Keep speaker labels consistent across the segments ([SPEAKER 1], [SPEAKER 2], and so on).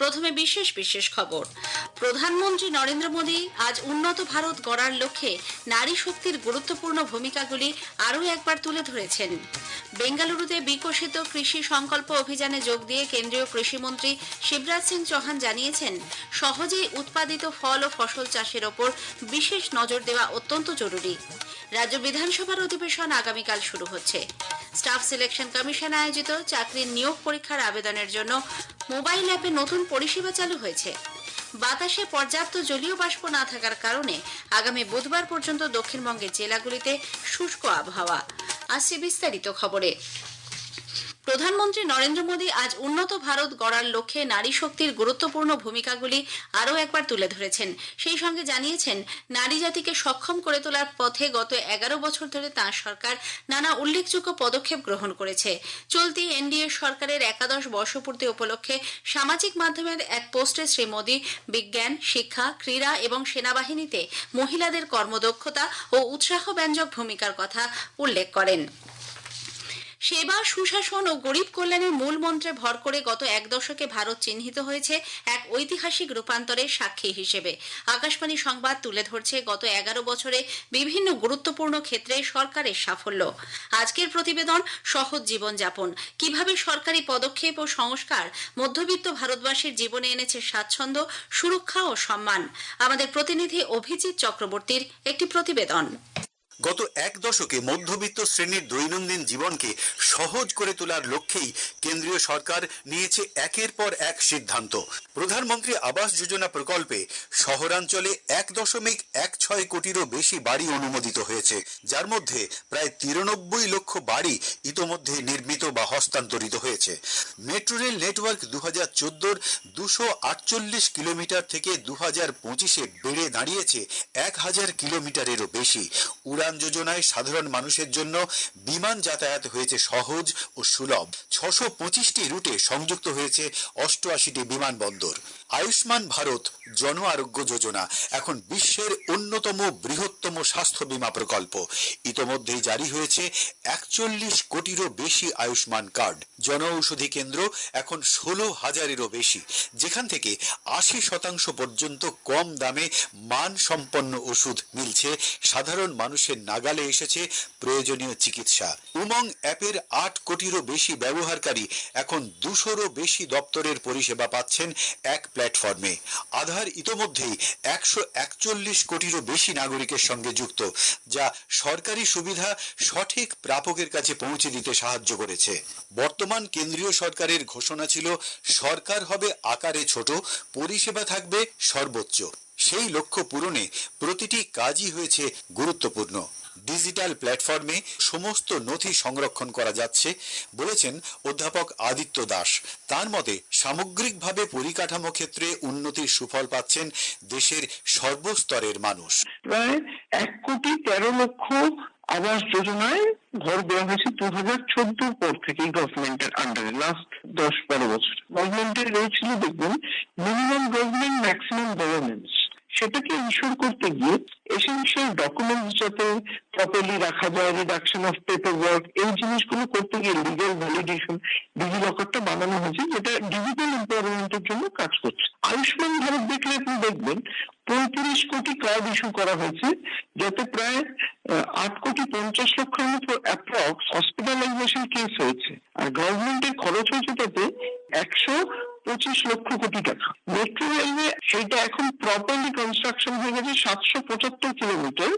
[SPEAKER 1] প্রথমে বিশেষ বিশেষ খবর। প্রধানমন্ত্রী নরেন্দ্র মোদী আজ উন্নত ভারত গড়ার লক্ষ্যে নারী শক্তির গুরুত্বপূর্ণ ভূমিকাগুলি আরও একবার তুলে ধরেছেন। বেঙ্গালুরুতে বিকশিত কৃষি সংকল্প অভিযানে যোগ দিয়ে কেন্দ্রীয় কৃষিমন্ত্রী শিবরাজ সিং চৌহান জানিয়েছেন, সহজেই উৎপাদিত ফল ও ফসল চাষের ওপর বিশেষ নজর দেওয়া অত্যন্ত জরুরি। রাজ্য বিধানসভার অধিবেশন আগামীকাল শুরু হচ্ছে। স্টাফ সিলেকশন কমিশন আয়োজিত চাকরির নিয়োগ পরীক্ষার আবেদনের জন্য মোবাইল অ্যাপে নতুন পরিষেবা চালু হয়েছে। বাতাসে পর্যাপ্ত জলীয় বাষ্প না থাকার কারণে আগামী বুধবার পর্যন্ত দক্ষিণবঙ্গের জেলাগুলিতে শুষ্ক আবহাওয়া। আসছে বিস্তারিত খবরে। প্রধানমন্ত্রী নরেন্দ্র মোদী আজ উন্নত ভারত গড়ার লক্ষ্যে নারী শক্তির গুরুত্বপূর্ণ ভূমিকাগুলি আরও একবার তুলে ধরেছেন। সেই সঙ্গে জানিয়েছেন, নারী জাতিকে সক্ষম করে তোলার পথে গত এগারো বছর ধরে তাঁর সরকার নানা উল্লেখযোগ্য পদক্ষেপ গ্রহণ করেছে। চলতি এনডিএ সরকারের একাদশ বর্ষপূর্তি উপলক্ষে সামাজিক মাধ্যমের এক পোস্টে শ্রী মোদী বিজ্ঞান, শিক্ষা, ক্রীড়া এবং সেনাবাহিনীতে মহিলাদের কর্মদক্ষতা ও উৎসাহব্যঞ্জক ভূমিকার কথা উল্লেখ করেন। সেবা, সুশাসন ও গরিব কল্যাণের মূল মন্ত্রে ভর করে গত এক দশকে ভারত চিহ্নিত হয়েছে এক ঐতিহাসিক রূপান্তরের সাক্ষী হিসেবে। আকাশবাণী সংবাদ তুলে ধরছে গত এগারো বছরে বিভিন্ন গুরুত্বপূর্ণ ক্ষেত্রে সরকারের সাফল্য। আজকের প্রতিবেদন সহজ জীবনযাপন। কীভাবে সরকারি পদক্ষেপ ও সংস্কার মধ্যবিত্ত ভারতবাসীর জীবনে এনেছে স্বাচ্ছন্দ্য, সুরক্ষা ও সম্মান? আমাদের প্রতিনিধি অভিজিৎ চক্রবর্তীর একটি প্রতিবেদন।
[SPEAKER 2] গত এক দশকে মধ্যবিত্ত শ্রেণির দৈনন্দিন জীবনকে সহজ করে তোলার লক্ষ্যেই কেন্দ্রীয় সরকার নিয়েছে একের পর এক সিদ্ধান্ত। প্রধানমন্ত্রী আবাস যোজনা প্রকল্পে শহরাঞ্চলে এক দশমিক এক ছয় কোটিরও বেশি বাড়ি অনুমোদিত হয়েছে, যার মধ্যে প্রায় তিরানব্বই লক্ষ বাড়ি ইতোমধ্যে নির্মিত বা হস্তান্তরিত হয়েছে। মেট্রো রেল নেটওয়ার্ক দু হাজার চোদ্দোর দুশো আটচল্লিশ কিলোমিটার থেকে দু হাজার পঁচিশে বেড়ে দাঁড়িয়েছে এক হাজার কিলোমিটারেরও বেশি। উড়ান যোজনায় সাধারণ মানুষের জন্য বিমান যাতায়াত হয়েছে সহজ ও সুলভ। ছশো পঁচিশটি রুটে সংযুক্ত হয়েছে অষ্টআশিটি বিমানবন্দর। আয়ুষ্মান ভারত জন আরোগ্য যোজনা এখন বিশ্বের অন্যতম বৃহত্তম স্বাস্থ্য বীমা প্রকল্প। ইতোমধ্যেই জারি হয়েছে একচল্লিশ কোটিরও বেশি আয়ুষ্মান কার্ড। জনঔষধি কেন্দ্র এখন ষোলো হাজারেরও বেশি, যেখান থেকে আশি শতাংশ পর্যন্ত কম দামে মান সম্পন্ন ওষুধ মিলছে সাধারণ মানুষের নাগালে এসেছে প্রয়োজনীয় চিকিৎসা। উমং অ্যাপের আট কোটিরও বেশি ব্যবহারকারী এখন দুশোরও বেশি দপ্তরের পরিষেবা পাচ্ছেন এক প্ল্যাটফর্মে। আধার ইতোমধ্যেই একশো একচল্লিশ কোটিরও বেশি নাগরিকের সঙ্গে যুক্ত, যা সরকারি সুবিধা সঠিক প্রাপকের কাছে পৌঁছে দিতে সাহায্য করেছে। বর্তমান কেন্দ্রীয় সরকারের ঘোষণা ছিল, সরকার হবে আকারে ছোট, পরিষেবা থাকবে সর্বোচ্চ। সেই লক্ষ্য পূরণে প্রতিটি কাজই হয়েছে গুরুত্বপূর্ণ। ডিজিটাল প্ল্যাটফর্মে সমস্ত নথি সংরক্ষণ করা যাচ্ছে, বলেছেন অধ্যাপক আদিত্য দাস। তার মতে, সামগ্রিকভাবে পরিকাঠামো ক্ষেত্রে উন্নতির সুফল পাচ্ছেন দেশের সর্বস্তরের মানুষ।
[SPEAKER 3] প্রায় এক কোটি তেরো লক্ষ আবাস যোজনায় ঘর দেওয়া হয়েছে দু হাজার চোদ্দোর পর থেকে গভর্নমেন্টের আন্ডারে লাস্ট দশ বারো বছর। গভর্নমেন্টের রয়েছিল দেখবেন মিনিমাম গভর্নমেন্ট ম্যাক্সিমাম গভর্নেন্স সেটাকে ইনশোর করতে গিয়ে এসেন্সিয়াল ডকুমেন্টস যাতে প্রপারলি রাখা যায় রিডাকশন অফ পেপার ওয়ার্ক এই জিনিসগুলো করতে গিয়ে লিগাল ভ্যালিডেশন ডিজিলকারটা বানানো হয়েছে, যেটা ডিজিটাল এমপাওয়ারমেন্টের জন্য কাজ করছে। আয়ুষ্মান ভারত দেখলে আপনি দেখবেন, পঁয়ত্রিশ কোটি কার্ড ইস্যু করা হয়েছে, যাতে প্রায় আট কোটি পঞ্চাশ লক্ষের মতো অ্যাপ্রক্স হসপিটালাইজেশন কেস হয়েছে। আর গভর্নমেন্টের খরচ হয়েছে তাতে একশো পঁচিশ লক্ষ কোটি টাকা। মেট্রো রেলওয়ে সেটা এখন প্রপারলি কনস্ট্রাকশন হয়ে গেছে সাতশো পঁচাত্তর কিলোমিটার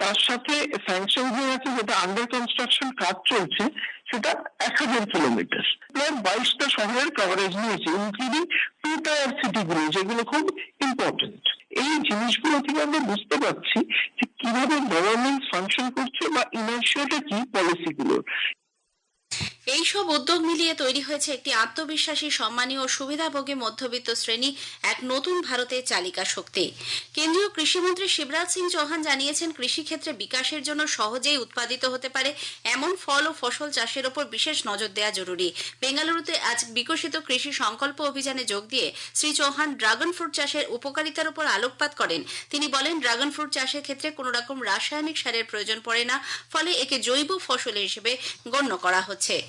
[SPEAKER 3] তার সাথে স্যাংশন হয়ে আছে যেটা আন্ডার কনস্ট্রাকশন কাজ চলছে, সেটা এক হাজার কিলোমিটার প্রায় বাইশটা শহরের কভারেজ নিয়েছে ইনক্লুডিং টু টায়ার সিটিগুলো যেগুলো খুব ইম্পর্টেন্ট এই জিনিসগুলো থেকে আমরা বুঝতে পারছি যে কীভাবে গভর্নমেন্ট ফাংশন করছে বা ইনার্শিয়াটা কি পলিসিগুলোর
[SPEAKER 1] এই সব উদ্যোগ মিলিয়ে তৈরি হয়েছে একটি আত্মবিশ্বাসী সম্মানী ও সুবিধাভোগী মধ্যবিত্ত শ্রেণি, এক নতুন ভারতের চালিকা শক্তি। কেন্দ্রীয় কৃষিমন্ত্রী শিবরাজ সিং চৌহান জানিয়েছেন, কৃষিক্ষেত্রে বিকাশের জন্য সহজেই উৎপাদিত হতে পারে এমন ফল ও ফসল চাষের ওপর বিশেষ নজর দেওয়া জরুরি। বেঙ্গালুরুতে আজ বিকশিত কৃষি সংকল্প অভিযানে যোগ দিয়ে শ্রী চৌহান ড্রাগন ফ্রুট চাষের উপকারিতার উপর আলোকপাত করেন। তিনি বলেন, ড্রাগন ফ্রুট চাষের ক্ষেত্রে কোনো রকম রাসায়নিক সারের প্রয়োজন পড়ে না, ফলে একে জৈব ফসল হিসেবে গণ্য করা হচ্ছে।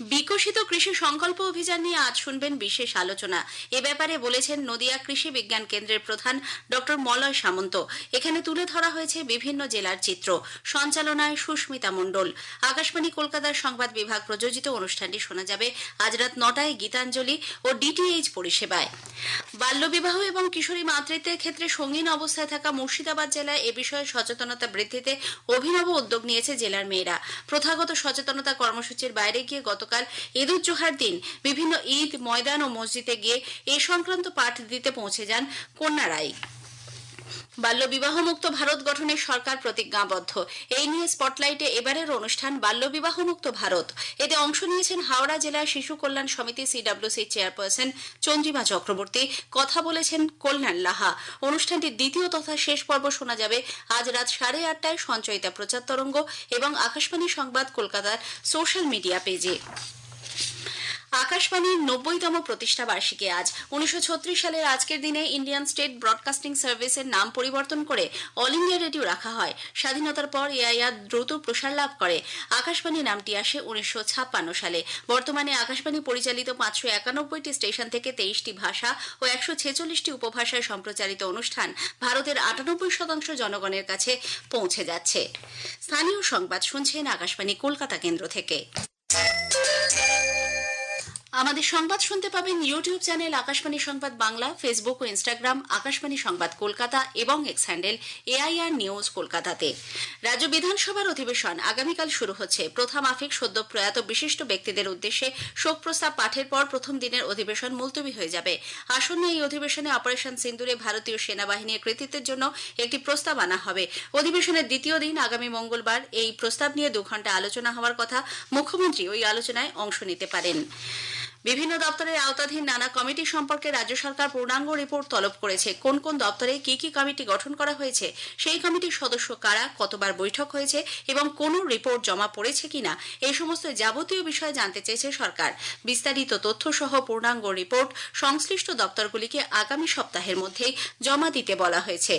[SPEAKER 1] বিকশিত কৃষি সংকল্প অভিযান নিয়ে আজ শুনবেন বিশেষ আলোচনা। এ ব্যাপারে বলেছেন নদিয়া কৃষি বিজ্ঞান কেন্দ্রের প্রধান ডক্টর মলয় সামন্ত। এখানে তুলে ধরা হয়েছে বিভিন্ন জেলার চিত্র। সঞ্চালনায় সুস্মিতা মণ্ডল। আকাশবাণী কলকাতার সংবাদ বিভাগ প্রযোজিত অনুষ্ঠানটি শোনা যাবে আজ রাত নটায় গীতাঞ্জলি ও ডিটিএইচ পরিষেবায়। বাল্যবিবাহ এবং কিশোরী মাতৃত্বের ক্ষেত্রে সঙ্গীন অবস্থায় থাকা মুর্শিদাবাদ জেলায় এ বিষয়ে সচেতনতা বৃদ্ধিতে অভিনব উদ্যোগ নিয়েছে জেলার মেয়েরা। প্রথাগত সচেতনতা কর্মসূচির বাইরে গিয়ে গতকাল ঈদুজ্জোহার দিন বিভিন্ন ঈদ, ময়দান ও মসজিদে গিয়ে এ সংক্রান্ত পাঠ দিতে পৌঁছে যান কন্যারাই বাল্য বিবাহমুক্ত ভারত গঠনে সরকার প্রতিজ্ঞাবদ্ধ। এই নিয়ে স্পটলাইটে এবারের অনুষ্ঠান বাল্য বিবাহমুক্ত ভারত। এতে অংশ নিয়েছেন হাওড়া জেলা শিশু কল্যাণ সমিতি সিডব্লিউসি চেয়ারপারসন চন্দ্রিমা চক্রবর্তী। কথা বলেছেন কল্যাণ লাহা। অনুষ্ঠানটির দ্বিতীয় তথা শেষ পর্ব শোনা যাবে আজ রাত সাড়ে আটটায় সঞ্চয়িতা প্রচার তরঙ্গ এবং আকাশবাণী সংবাদ কলকাতার সোশ্যাল মিডিয়া পেজে। আকাশবাণীর নব্বইতম প্রতিষ্ঠা বার্ষিকী আজ। উনিশশো ছত্রিশ সালের আজকের দিনে ইন্ডিয়ান স্টেট ব্রডকাস্টিং সার্ভিসের নাম পরিবর্তন করে অল ইন্ডিয়া রেডিও রাখা হয়। স্বাধীনতার পর এআইআর দ্রুত প্রসার লাভ করে। আকাশবাণী নামটি আসে উনিশশো ছাপ্পান্ন সালে। বর্তমানে আকাশবাণী পরিচালিত পাঁচশো একানব্বইটি স্টেশন থেকে তেইশটি ভাষা ও একশো ছেচল্লিশটি উপভাষায় সম্প্রচারিত অনুষ্ঠান ভারতের আটানব্বই শতাংশ জনগণের কাছে পৌঁছে যাচ্ছে। স্থানীয় সংবাদ শুনছেন আকাশবাণী কলকাতা কেন্দ্র থেকে। আমাদের সংবাদ শুনতে পাবেন YouTube channel Akashvani Sangbad Bangla Facebook ও ইনস্টাগ্রাম আকাশবাণী সংবাদ কলকাতা এবং এক্স হ্যান্ডেল এআইআর নিউজ কলকাতাতে। রাজ্য বিধানসভার অধিবেশন আগামীকাল শুরু হচ্ছে। প্রথা মাফিক সদ্য প্রয়াত বিশিষ্ট ব্যক্তিদের উদ্দেশ্যে শোক প্রস্তাব পাঠের পর প্রথম দিনের অধিবেশন মুলতবি হয়ে যাবে। আসন্ন এই অধিবেশনে অপারেশন সিন্দুরে ভারতীয় সেনাবাহিনীর কৃতিত্বের জন্য একটি প্রস্তাব আনা হবে। অধিবেশনের দ্বিতীয় দিন আগামী মঙ্গলবার এই প্রস্তাব নিয়ে দু ঘণ্টা আলোচনা হওয়ার কথা মুখ্যমন্ত্রী ওই আলোচনায় অংশ নিতে পারেন। বিভিন্ন দপ্তরের আওতাধীন নানা কমিটি সম্পর্কে রাজ্য সরকার পূর্ণাঙ্গ রিপোর্ট তলব করেছে। কোন কোন দপ্তরে কি কি কমিটি গঠন করা হয়েছে, সেই কমিটির সদস্য কারা, কতবার বৈঠক হয়েছে এবং কোন রিপোর্ট জমা পড়েছে কিনা, এই সমস্ত যাবতীয় বিষয় জানতে চেয়েছে সরকার। বিস্তারিত তথ্য সহ পূর্ণাঙ্গ রিপোর্ট সংশ্লিষ্ট দপ্তরগুলিকে আগামী সপ্তাহের মধ্যেই জমা দিতে বলা হয়েছে।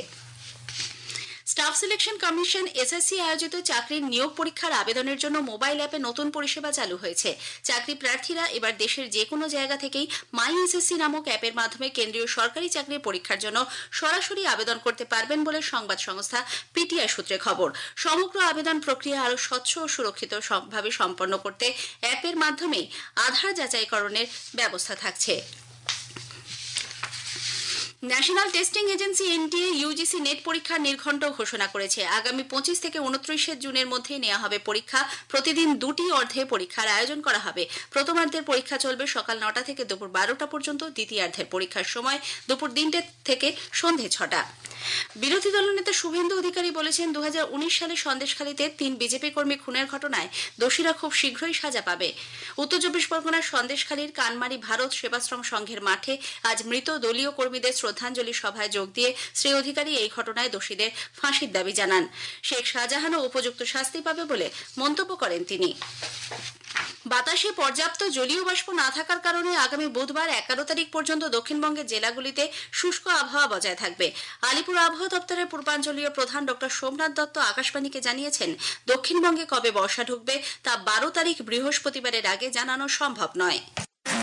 [SPEAKER 1] স্টাফ সিলেকশন কমিশন এসএসসি আয়োজিত চাকরির নিয়োগ পরীক্ষার আবেদনের জন্য মোবাইল অ্যাপে নতুন পরিষেবা চালু হয়েছে। চাকরি প্রার্থীরা এবার দেশের যে কোনো জায়গা থেকেই মাই এসএসসি নামক অ্যাপের মাধ্যমে কেন্দ্রীয় সরকারি চাকরির পরীক্ষার জন্য সরাসরি আবেদন করতে পারবেন বলে সংবাদ সংস্থা পিটিআই সূত্রে খবর। সমগ্র আবেদন প্রক্রিয়া আরও স্বচ্ছ ও সুরক্ষিত ভাবে সম্পন্ন করতে অ্যাপের মাধ্যমেই আধার যাচাইকরণের ব্যবস্থা থাকছে। National Testing Agency NTA, UGC NET পরীক্ষার নির্ঘণ্ট ঘোষণা করেছে। আগামী পঁচিশ থেকে উনত্রিশে জুনের মধ্যে নেওয়া হবে পরীক্ষা। প্রতিদিন দুটি অর্ধে পরীক্ষার আয়োজন করা হবে। প্রথমার্ধের পরীক্ষা চলবে সকাল নটা থেকে দুপুর বারোটা পর্যন্ত। দ্বিতীয়ার্ধের পরীক্ষার সময় দুপুর তিনটে থেকে সন্ধে ছটা। বিরোধী দলনেতা শুভেন্দু অধিকারী বলেছেন দু সালে সন্দেশখালীতে তিন বিজেপি কর্মী খুনের ঘটনায় দোষীরা খুব শীঘ্রই সাজা পাবে। উত্তর চব্বিশ পরগনার সন্দেশখালীর কানমারি ভারত সেবাশ্রম সংঘের মাঠে আজ মৃত দলীয় কর্মীদের শ্রদ্ধাঞ্জলি সভায় যোগ দিয়ে শ্রী অধিকারী এই ঘটনায় দোষীদের ফাঁসির দাবি জানান। শেখ শাহজাহানও উপযুক্ত শাস্তি পাবে বলে মন্তব্য করেন তিনি। বাতাসে পর্যাপ্ত জলীয় বাষ্প না থাকার কারণে আগামী বুধবার এগারো তারিখ পর্যন্ত দক্ষিণবঙ্গের জেলাগুলিতে শুষ্ক আবহাওয়া বজায় থাকবে। আলিপুর আবহাওয়া দপ্তরের পূর্বাঞ্চলীয় প্রধান ডক্টর সোমনাথ দত্ত আকাশবাণীকে জানিয়েছেন, দক্ষিণবঙ্গে কবে বর্ষা ঢুকবে তা বারো তারিখ বৃহস্পতিবারের আগে জানানো সম্ভব নয়।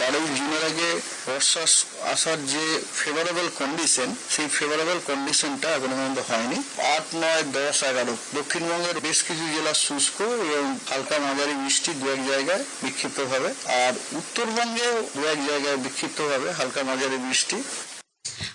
[SPEAKER 4] বারোই জুনের আগে বর্ষা আসার যে ফেভারেবল কন্ডিশন সেই ফেভারেবল কন্ডিশনটা এখনও পর্যন্ত হয়নি। আট, নয়, দশ, এগারো। দক্ষিণবঙ্গের বেশ কিছু জেলা শুষ্ক এবং হালকা মাঝারি বৃষ্টি দু এক জায়গায় বিক্ষিপ্তভাবে। আর উত্তরবঙ্গেও দু এক জায়গায় বিক্ষিপ্তভাবে হালকা মাঝারি বৃষ্টি।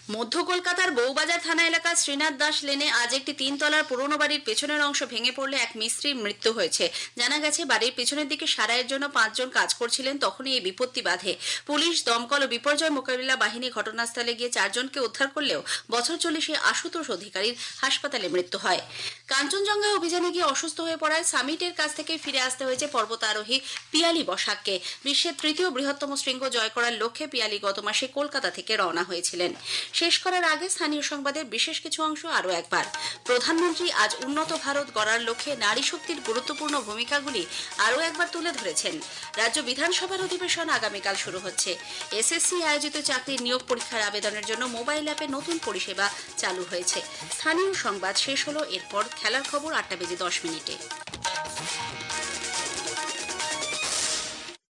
[SPEAKER 1] মধ্য কলকাতার বউবাজার থানা এলাকার শ্রীনাথ দাস লেনে আজ একটি তিনতলার পুরনো বাড়ির পেছনের অংশ ভেঙে পড়লে এক মিস্ত্রির মৃত্যু হয়েছে। জানা গেছে, বাড়ির পেছনের দিকে সারাইয়ের জন্য পাঁচজন কাজ করছিলেন, তখনই এই বিপত্তি বাধে। পুলিশ দমকল ও বিপর্যয় মোকাবিলা বাহিনী ঘটনাস্থলে গিয়ে চারজনকে উদ্ধার করলেও বছর চল্লিশে আশুতোষ অধিকারীর হাসপাতালে মৃত্যু হয়। কাঞ্চনজঙ্ঘা অভিযানে গিয়ে অসুস্থ হয়ে পড়ায় সামিটের কাছ থেকে ফিরে আসতে হয়েছে পর্বতারোহী পিয়ালি বসাককে। বিশ্বের তৃতীয় বৃহত্তম শৃঙ্গ জয় করার লক্ষ্যে পিয়ালি গত মাসে কলকাতা থেকে রওনা হয়েছিলেন। শেষ করার আগে স্থানীয় সংবাদের বিশেষ কিছু অংশ আরও একবার। প্রধানমন্ত্রী আজ উন্নত ভারত গড়ার লক্ষ্যে নারী শক্তির গুরুত্বপূর্ণ ভূমিকাগুলি আরও একবার তুলে ধরেছেন। রাজ্য বিধানসভার অধিবেশন আগামীকাল শুরু হচ্ছে। এসএসসি আয়োজিত চাকরির নিয়োগ পরীক্ষার আবেদনের জন্য মোবাইল অ্যাপে নতুন পরিষেবা চালু হয়েছে। স্থানীয় সংবাদ শেষ হলো, এরপর খেলার খবর আটটা বেজে দশ মিনিটে।